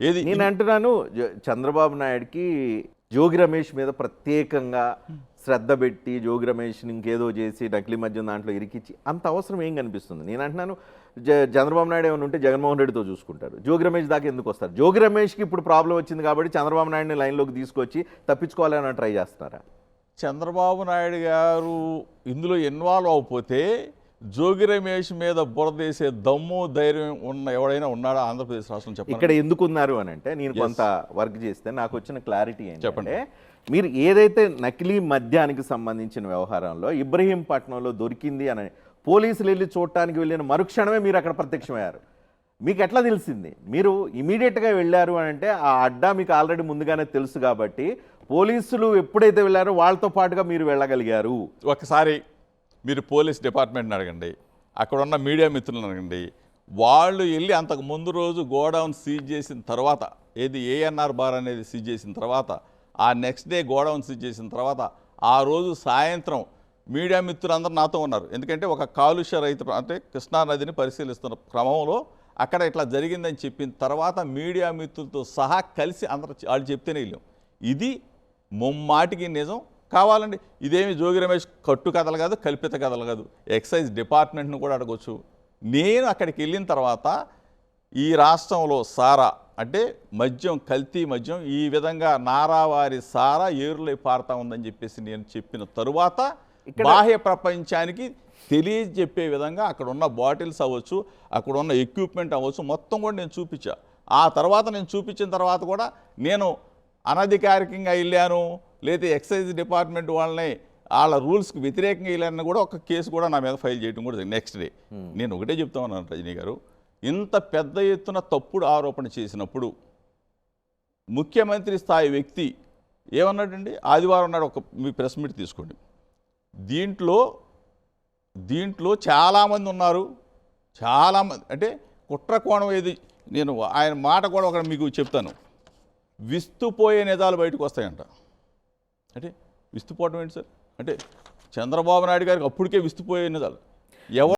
ఏది? నేను అంటున్నాను జ- చంద్రబాబు నాయుడుకి జోగి రమేష్ మీద ప్రత్యేకంగా శ్రద్ధ పెట్టి జోగి రమేష్ని ఇంకేదో చేసి నకిలీ మద్యం దాంట్లో ఇరికిచ్చి అంత అవసరం ఏం కనిపిస్తుంది? నేను అంటున్నాను జ- చంద్రబాబు నాయుడు ఏమైనా ఉంటే జగన్మోహన్ రెడ్డితో చూసుకుంటారు జోగి రమేష్ దాకా ఎందుకు వస్తారు? జోగి రమేష్కి ఇప్పుడు ప్రాబ్లం వచ్చింది కాబట్టి చంద్రబాబు నాయుడిని లైన్లోకి తీసుకొచ్చి తప్పించుకోవాలని ట్రై చేస్తున్నారా? చంద్రబాబు నాయుడు గారు ఇందులో ఇన్వాల్వ్ అవ్వకపోతే జోగి రమేష్ మీద బురదేసే దమ్ము ధైర్యం ఉన్న ఎవడైనా ఉన్నాడా ఆంధ్రప్రదేశ్ రాష్ట్రం చెప్పండి? ఇక్కడ ఎందుకు ఉన్నారు అని అంటే నేను కొంత వర్క్ చేస్తే నాకు వచ్చిన క్లారిటీ చెప్పండి. ఏంటంటే మీరు ఏదైతే నకిలీ మద్యానికి సంబంధించిన వ్యవహారంలో ఇబ్రహీంపట్నంలో దొరికింది అని పోలీసులు వెళ్ళి చూడటానికి వెళ్ళిన మరుక్షణమే మీరు అక్కడ ప్రత్యక్షమయ్యారు. మీకు ఎట్లా తెలిసింది? మీరు ఇమీడియట్గా వెళ్ళారు అని అంటే ఆ అడ్డా మీకు ఆల్రెడీ ముందుగానే తెలుసు కాబట్టి పోలీసులు ఎప్పుడైతే వెళ్ళారో వాళ్ళతో పాటుగా మీరు వెళ్ళగలిగారు. ఒకసారి మీరు పోలీస్ డిపార్ట్మెంట్ని అడగండి. అక్కడ ఉన్న మీడియా మిత్రులను అడగండి. వాళ్ళు వెళ్ళి అంతకు ముందు రోజు గోడౌన్ సీజ్ చేసిన తర్వాత ఏది ఏఎన్ఆర్ బార్ అనేది సీజ్ చేసిన తర్వాత ఆ నెక్స్ట్ డే గోడౌన్ సీజ్ చేసిన తర్వాత ఆ రోజు సాయంత్రం మీడియా మిత్రులందరూ నాతో ఉన్నారు. ఎందుకంటే ఒక కాలుష్య రైతు అంటే కృష్ణా నదిని పరిశీలిస్తున్న క్రమంలో అక్కడ ఇట్లా జరిగిందని చెప్పిన తర్వాత మీడియా మిత్రులతో సహా కలిసి అందరూ వాళ్ళు చెప్తేనే వెళ్ళాం. ఇది ముమ్మాటికి నిజం కావాలండి. ఇదేమి జోగి రమేష్ కట్టు కథలు కాదు కల్పిత కథలు కాదు. ఎక్సైజ్ డిపార్ట్మెంట్ను కూడా అడగొచ్చు. నేను అక్కడికి వెళ్ళిన తర్వాత ఈ రాష్ట్రంలో సారా అంటే మద్యం కల్తీ మద్యం ఈ విధంగా నారావారి సారా ఏరులై పారుతా ఉందని చెప్పేసి నేను చెప్పిన తరువాత బాహ్య ప్రపంచానికి తెలియజెప్పే విధంగా అక్కడ ఉన్న బాటిల్స్ అవ్వచ్చు అక్కడ ఉన్న ఎక్విప్మెంట్ అవ్వచ్చు మొత్తం కూడా నేను చూపించా. ఆ తర్వాత నేను చూపించిన తర్వాత కూడా నేను అనధికారికంగా వెళ్ళాను. లేదా ఎక్సైజ్ డిపార్ట్మెంట్ వాళ్ళని వాళ్ళ రూల్స్కి వ్యతిరేకంగా వెళ్ళారని కూడా ఒక కేసు కూడా నా మీద ఫైల్ చేయడం కూడా నెక్స్ట్ డే. నేను ఒకటే చెప్తా ఉన్నాను రజనీ గారు ఇంత పెద్ద ఎత్తున తప్పుడు ఆరోపణ చేసినప్పుడు ముఖ్యమంత్రి స్థాయి వ్యక్తి ఏమన్నాడండి? ఆదివారం నాడు ఒక మీ ప్రెస్ మీట్ తీసుకోండి. దీంట్లో దీంట్లో చాలామంది ఉన్నారు. చాలామంది అంటే కుట్ర కోణం ఏది? నేను ఆయన మాట కూడా ఒక మీకు చెప్తాను. విస్తుపోయే నిజాలు బయటకు వస్తాయంట. అంటే విస్తుపోవడం ఏంటి సార్? అంటే చంద్రబాబు నాయుడు గారికి అప్పటికే విస్తుపోయే నిజాలు ఎవరు